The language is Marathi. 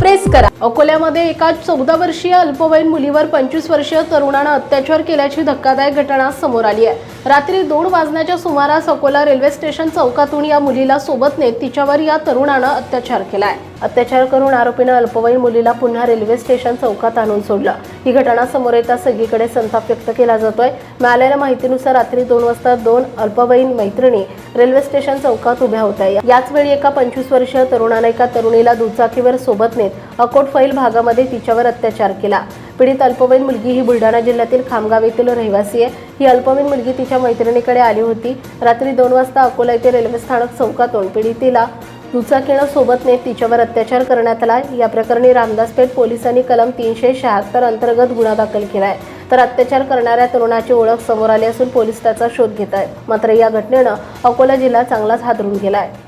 प्रेस करा. अकोल्यामध्ये एका चौदा वर्षीय अल्पवयीन मुलीवर पंचवीस वर्षीय तरुणानं अत्याचार केल्याची धक्कादायक घटना समोर आली आहे. रात्री दोन वाजण्याच्या सुमारास अकोला रेल्वे स्टेशन चौकातून या मुलीला सोबत नेत तिच्यावर या तरुणानं अत्याचार केलाय. अत्याचार करून आरोपीनं अल्पवयीन मुलीला पुन्हा रेल्वे स्टेशन चौकात आणून सोडलं. ही घटना समोर येता सगळीकडे संताप व्यक्त केला जातोय. मिळालेल्या माहितीनुसार रात्री दोन वाजता दोन अल्पवयीन मैत्रिणी रेल्वे स्टेशन चौकात उभ्या होत्या. याच वेळी एका पंचवीस वर्षीय तरुणानं एका तरुणीला दुचाकीवर सोबत नेत अकोट फैल भागामध्ये तिच्यावर अत्याचार केला. पीडित अल्पवयीन मुलगी ही बुलढाणा जिल्ह्यातील खामगाव येथील रहिवासी आहे. ही अल्पवयीन मुलगी तिच्या मैत्रिणीकडे आली होती. रात्री दोन वाजता अकोला येथे रेल्वे स्थानक चौकातून पीडितीला दुचाकीनं सोबत नेत तिच्यावर अत्याचार करण्यात आला या प्रकरणी रामदासपेठ पोलिसांनी कलम तीनशे शहात्तर अंतर्गत गुन्हा दाखल केला आहे. तर अत्याचार करणाऱ्या तरुणाची ओळख समोर आली असून पोलीस त्याचा शोध घेत आहेत. मात्र या घटनेनं अकोला जिल्हा चांगलाच हादरून गेला आहे.